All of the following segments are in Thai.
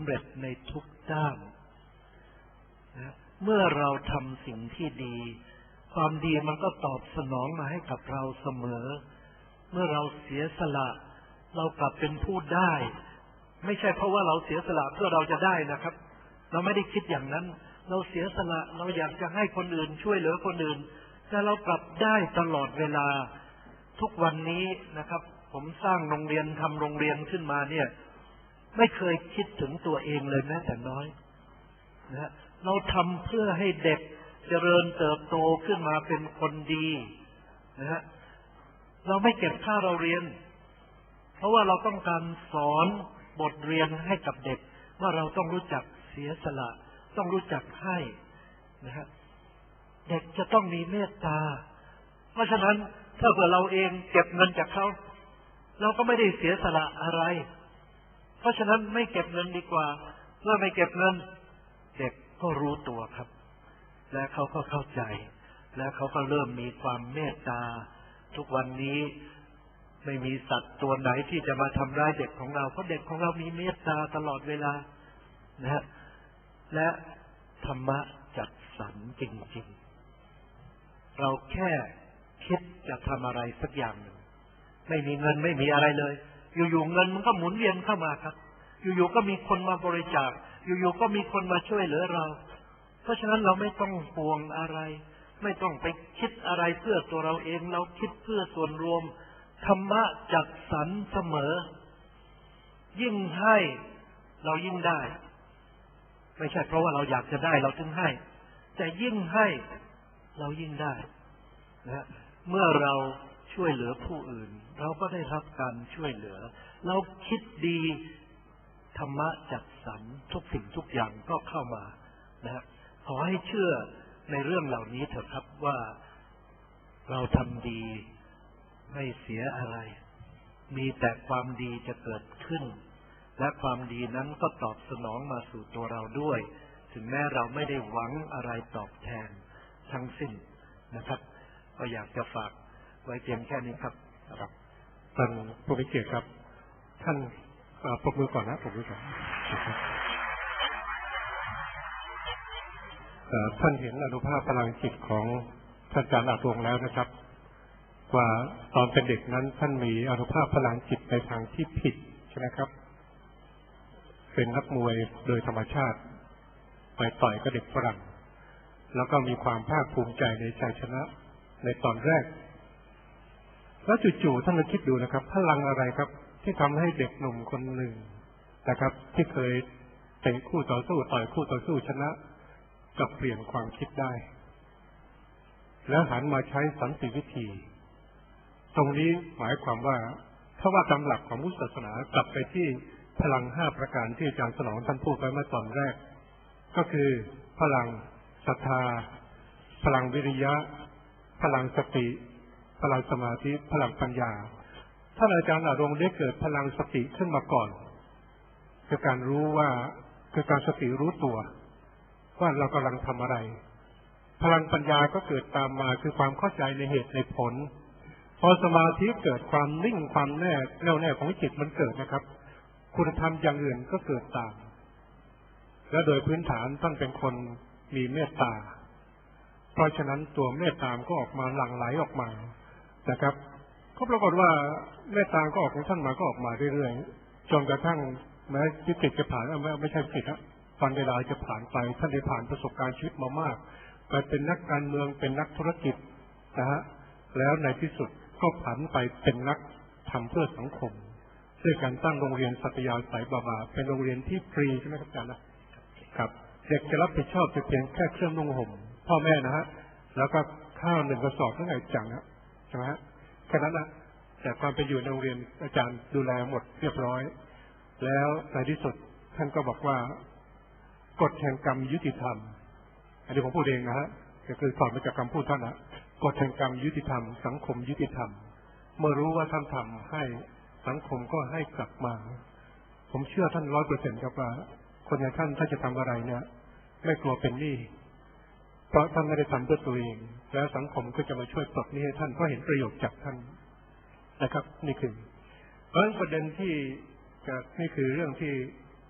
ำเร็จในทุกด้านนะเมื่อเราทำสิ่งที่ดี ความดีมันก็ตอบสนองมาให้กับเราเสมอ เมื่อเราเสียสละ เรากลับเป็นผู้ได้ ไม่ใช่เพราะว่าเราเสียสละเพื่อเราจะได้นะครับ เราไม่ได้คิดอย่างนั้น เราเสียสละเราอยากจะให้คนอื่น ช่วยเหลือคนอื่น แต่เรากลับได้ตลอดเวลาทุกวันนี้นะครับ ผมสร้างโรงเรียนทำโรงเรียนขึ้นมาเนี่ย ไม่เคยคิดถึงตัวเองเลยแม้แต่น้อยนะเราทำเพื่อให้เด็กเจริญเติบโตขึ้นมาเป็นคนดีนะฮะเราไม่เก็บค่าเราเรียน เพราะว่าเราต้องการสอนบทเรียนให้กับเด็ก ว่าเราต้องรู้จักเสียสละ ต้องรู้จักให้นะฮะเด็กจะต้องมีเมตตา เพราะฉะนั้นถ้าเผื่อเราเองเก็บเงินจากเขา เราก็ไม่ได้เสียสละอะไร เพราะฉะนั้นไม่เก็บเงินดีกว่า เมื่อไม่เก็บเงิน เด็กก็รู้ตัวครับ และเขาก็เข้าใจ และเขาก็เริ่มมีความเมตตา ทุกวันนี้ไม่มีสัตว์ตัวไหนที่จะมาทำร้ายเด็กของเรา เพราะเด็กของเรามีเมตตาตลอดเวลา นะฮะ และธรรมะจัดสรรจริงๆ เราแค่คิดจะทำอะไรสักอย่างหนึ่ง ไม่มีเงินไม่มีอะไรเลย อยู่ๆเงินมันก็หมุนเวียนเข้ามาครับ อยู่ๆก็มีคนมาบริจาค อยู่ๆก็มีคนมาช่วยเหลือเรา เพราะฉะนั้นเราไม่ต้องห่วงอะไร ไม่ต้องไปคิดอะไรเพื่อตัวเราเอง เราคิดเพื่อส่วนรวม ธรรมะจัดสรรเสมอ ยิ่งให้เรายิ่งได้ ไม่ใช่เพราะว่าเราอยากจะได้เราถึงให้ แต่ยิ่งให้เรายิ่งได้นะเมื่อเรา ช่วยเหลือผู้อื่น เราก็ได้รับการช่วยเหลือ เราคิดดีธรรมะจัดสรรทุกสิ่งทุกอย่างก็เข้ามานะขอให้เชื่อในเรื่องเหล่านี้เถอะครับว่าเราทำดีไม่เสียอะไร มีแต่ความดีจะเกิดขึ้น และความดีนั้นก็ตอบสนองมาสู่ตัวเราด้วย ถึงแม้เราไม่ได้หวังอะไรตอบแทนทั้งสิ้นนะครับ ก็อยากจะฝาก ไว้เพียงแค่นี้ครับครับท่านผู้วิเกียรติครับ ท่านปรบมือก่อนนะปรบมือก่อนท่านเห็นอนุภาพพลังจิตของท่านอาจารย์อาตวงแล้วนะครับ ว่าตอนเป็นเด็กนั้นท่านมีอนุภาพพลังจิตในทางที่ผิดใช่ไหมครับ เป็นนักมวยโดยธรรมชาติ ไปต่อยกับเด็กฝรั่งแล้วก็มีความภาคภูมิใจในชัยชนะ ในตอนแรก แล้วจู่ๆท่านมาคิดดูนะครับ พลังอะไรครับ ที่ทำให้เด็กหนุ่มคนหนึ่งนะครับ ที่เคยเป็นคู่ต่อสู้ต่อยคู่ต่อสู้ชนะกับเปลี่ยนความคิดได้ แล้วหันมาใช้สันติวิธี ตรงนี้หมายความว่าถ้าว่าตามหลักของพุทธศาสนากลับไปที่พลังห้าประการที่อาจารย์สนองท่านพูดไปเมื่อตอนแรก ก็คือ พลังศรัทธา พลังวิริยะ พลังสติ พลังสมาธิพลังปัญญาท่านอาจารย์อารงได้เกิดพลังสติขึ้นมาก่อนคือการรู้ว่าคือการสติรู้ตัว ว่าเรากำลังทำอะไร พลังปัญญาก็เกิดตามมาคือความเข้าใจในเหตุในผล พอสมาธิเกิดความนิ่งความแน่แน่วแน่ของจิตมันเกิดนะครับ คุณธรรมอย่างอื่นก็เกิดตาม และโดยพื้นฐานท่านเป็นคนมีเมตตา เพราะฉะนั้นตัวเมตตามก็ออกมาหลั่งไหลออกมา นะครับก็ปรากฏว่าเมตตางก็ออกของท่านมาก็ออกมาเรื่อยๆจนกระทั่งแม้วิกฤตจะผ่านไม่ไม่ใช่วิกฤตนะวันเวลาจะผ่านไปท่านได้ผ่านประสบการณ์ชีวิตมามากไปเป็นนักการเมืองเป็นนักธุรกิจนะฮะแล้วในที่สุดก็ผันไปเป็นนักทำเพื่อสังคมด้วยการตั้งโรงเรียนสัตยาสายบาบา เป็นโรงเรียนที่ฟรีใช่ไหมครับอาจารย์นะครับเด็กจะรับผิดชอบจะเพียงแค่เครื่องนุ่งห่มพ่อแม่นะฮะแล้วก็ข้าวหนึ่งกระสอบเทั้งไงจังนะ ใช่ไหมฮะแค่นั้นนะแต่ความเป็นอยู่ในโรงเรียนอาจารย์ดูแลหมดเรียบร้อย แล้วในที่สุดท่านก็บอกว่ากฎแห่งกรรมยุติธรรม อันนี้ผมพูดเองนะฮะก็คือถอดมาจากคำพูดท่านนะกฎแห่งกรรมยุติธรรม สังคมยุติธรรม เมื่อรู้ว่าท่านทำให้สังคมก็ให้กลับมา ผมเชื่อท่านร้อยเปอร์เซ็นต์ครับว่า คนอย่างท่านถ้าจะทำอะไรเนี่ย ไม่กลัวเป็นหนี้ เพราะท่านไม่ได้ทำด้วยตัวเอง แล้วสังคมก็จะมาช่วยปลดนี้ให้ท่านเพราะเห็นประโยชน์จากท่านนะครับ นี่คือ เพราะประเด็นที่นี่คือเรื่องที่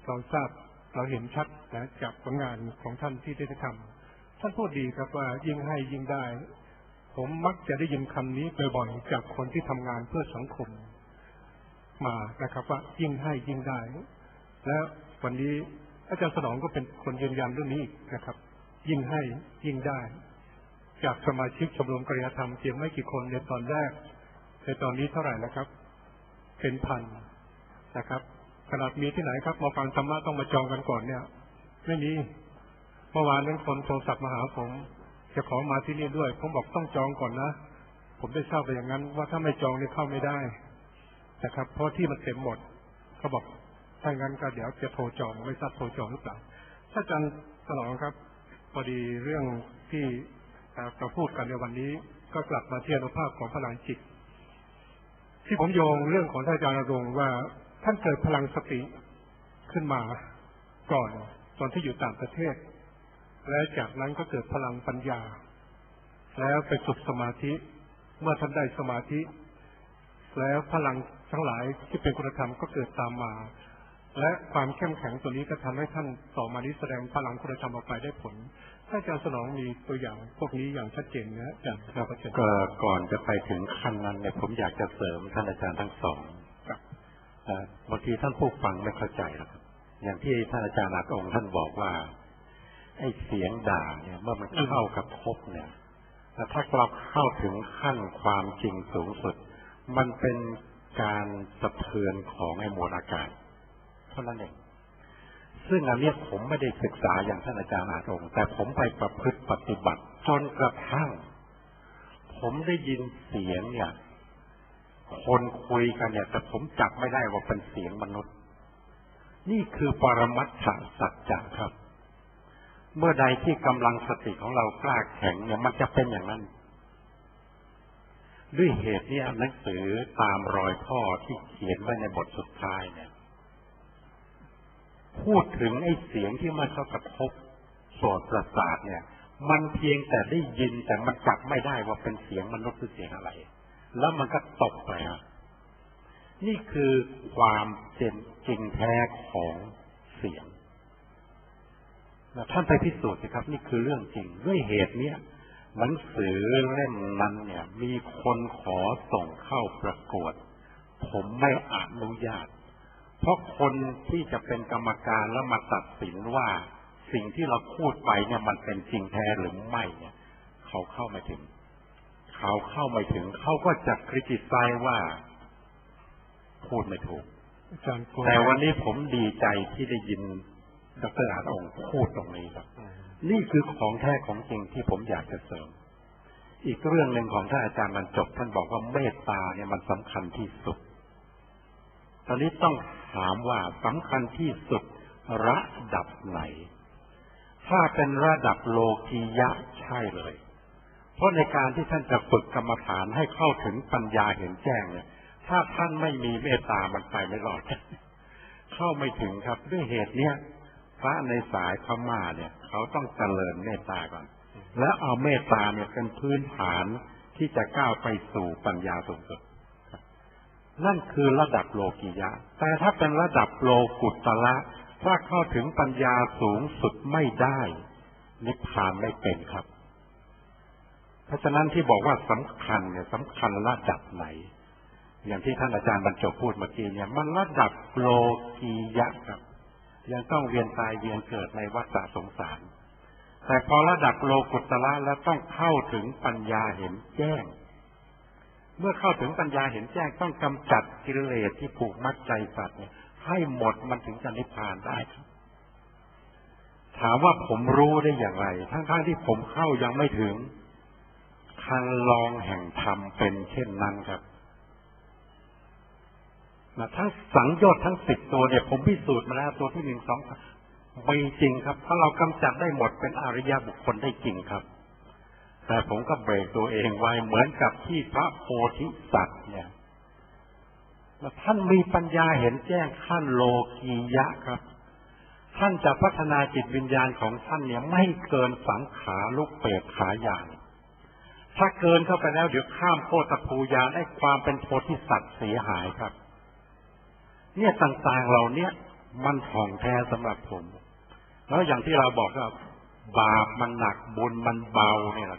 เราทราบเราเห็นชัดนะจากผลงานของท่านที่ได้ทำท่านพูดดีครับว่ายิ่งให้ยิ่งได้ ผมมักจะได้ยินคำนี้บ่อยๆจากคนที่ทำงานเพื่อสังคม มานะครับ ว่ายิ่งให้ยิ่งได้ แล้ววันนี้อาจารย์สนองก็เป็นคนยืนยันเรื่องนี้อีกนะครับ ยิ่งให้ยิ่งได้ จากสมาชิกชมรมกริยธรรมเพียงไม่กี่คนในตอนแรกในตอนนี้เท่าไหร่แล้วครับ เป็นพันนะครับขนาดมีที่ไหนครับมาฟังธรรมะต้องมาจองกันก่อนเนี่ย ไม่มีเมื่อวานนั้นคนโทรศัพท์มาหาผม จะขอมาที่นี่ด้วย ผมบอกต้องจองก่อนนะผมได้ทราบไปอย่างนั้น ว่าถ้าไม่จองนี่เข้าไม่ได้นะครับ เพราะที่มันเต็มหมดเขาบอกถ้างั้นก็เดี๋ยวจะโทรจองไม่ทราบโทรจองหรือเปล่าถ้าอาจารย์ตลอดครับ พอดีเรื่องที่เราพูดกันในวันนี้ก็กลับมาที่อนุภาพของพลังจิต ที่ผมโยงเรื่องของท่านอาจารย์รงว่าท่านเกิดพลังสติขึ้นมาก่อนตอนที่อยู่ต่างประเทศ และจากนั้นก็เกิดพลังปัญญา แล้วไปฝึกสมาธิ เมื่อท่านได้สมาธิ แล้วพลังทั้งหลายที่เป็นคุณธรรมก็เกิดตามมา และความเข้มแข็งตัวนี้ก็ทำให้ท่านต่อมานี้แสดงพลังคุณธรรมออกไปได้ผลถ้าอาจารย์สนองมีตัวอย่างพวกนี้อย่างชัดเจนนะอาจารย์ครับก็ก่อนจะไปถึงขั้นนั้นเนี่ยผมอยากจะเสริมท่านอาจารย์ทั้งสองบางทีท่านผู้ฟังไม่เข้าใจหรอกอย่างที่ท่านอาจารย์อาองค์ท่านบอกว่าไอ้เสียงด่าเนี่ยเมื่อมันเข้ากับพบเนี่ยแต่ถ้าเราเข้าถึงขั้นความจริงสูงสุด มันเป็นการสะเทือนของไอ้มวลอากาศ เท่านั้นเองซึ่งอันนี้ผมไม่ได้ศึกษาอย่างท่านอาจารย์อาองแต่ผมไปประพฤติปฏิบัติจนกระทั่ง ผมได้ยินเสียงเนี่ย คนคุยกันเนี่ย แต่ผมจับไม่ได้ว่าเป็นเสียงมนุษย์ นี่คือปรมัตถสัจจะครับ เมื่อใดที่กำลังสติของเรากล้าแข็งเนี่ยมันจะเป็นอย่างนั้น ด้วยเหตุนี้หนังสือตามรอยพ่อที่เขียนไว้ในบทสุดท้ายเนี่ย พูดถึงไอ้เสียงที่มันเข้ากระทบโสตประสาทเนี่ย มันเพียงแต่ได้ยินแต่มันจับไม่ได้ว่าเป็นเสียงมนุษย์หรือเสียงอะไร แล้วมันก็ตกไปครับนี่คือความเจนจริงแท้ของเสียงท่านไปพิสูจน์สิครับ นี่คือเรื่องจริงด้วยเหตุเนี้ยหนังสือเล่มนั้นเนี่ย มีคนขอส่งเข้าประกวด ผมไม่อนุญาต เพราะคนที่จะเป็นกรรมการแล้วมาตัดสินว่าสิ่งที่เราพูดไปเนี่ยมันเป็นจริงแท้หรือไม่เนี่ย เขาเข้าไม่ถึง เขาเข้าไม่ถึง เขาก็จะคริติไซว่า พูดไม่ถูก แต่วันนี้ผมดีใจที่ได้ยินดรอาองค์พูดตรงนี้ครับ นี่คือของแท้ของจริงที่ผมอยากจะเสริม อีกเรื่องหนึ่งของท่านอาจารย์มันจบท่านบอกว่าเมตตาเนี่ยมันสำคัญที่สุด ตอนนี้ต้อง ถามว่าสำคัญที่สุดระดับไหน ถ้าเป็นระดับโลกียะใช่เลย เพราะในการที่ท่านจะฝึกกรรมฐานให้เข้าถึงปัญญาเห็นแจ้งเนี่ย ถ้าท่านไม่มีเมตตามันไปไม่รอด เข้าไม่ถึงครับด้วยเหตุเนี้ยพระในสายพม่าเนี่ย เขาต้องเจริญเมตตาก่อน แล้วเอาเมตตาเนี่ยเป็นพื้นฐานที่จะก้าวไปสู่ปัญญาสูงสุด นั่นคือระดับโลกิยะ แต่ถ้าเป็นระดับโลกุตละ ถ้าเข้าถึงปัญญาสูงสุดไม่ได้ นิพพานไม่เป็นครับ เพราะฉะนั้นที่บอกว่าสำคัญเนี่ยสำคัญระดับไหน อย่างที่ท่านอาจารย์บรรจบพูดเมื่อกี้เนี่ย มันระดับโลกียะครับ ยังต้องเวียนตายเวียนเกิดในวัฏสงสาร แต่พอระดับโลกุตละแล้วต้องเข้าถึงปัญญาเห็นแจ้ง เมื่อเข้าถึงปัญญาเห็นแจ้งต้องกำจัดกิเลสที่ผูกมัดใจสัตว์เนี่ยให้หมดมันถึงจะนิพพานได้ครับ ถามว่าผมรู้ได้อย่างไร ทั้งๆทที่ผมเข้ายังไม่ถึงคันลองแห่งธรรมเป็นเช่นนั้นครับนะทั้งสังโยชน์ทั้งสิบตัวเนี่ย ผมพิสูจน์มาแล้วตัวที่หนึ่งสองไม่จริงครับ ถ้าเรากำจัดได้หมดเป็นอริยบุคคลได้จริงครับ แต่ผมก็เบรกตัวเองไว้เหมือนกับที่พระโพธิสัตว์เนี่ยท่านมีปัญญาเห็นแจ้งขั้นโลกียะครับ ท่านจะพัฒนาจิตวิญญาณของท่านเนี่ยไม่เกินสังขาลุกเปรตขาอย่างถ้าเกินเข้าไปแล้วเดี๋ยวข้ามโคตรภูยานให้ความเป็นโพธิสัตว์เสียหายครับ เนี่ยต่างๆเหล่านี้มันของแท้สำหรับผม แล้วอย่างที่เราบอกว่าบาปมันหนักบุญมันเบาเนี่ยแหละ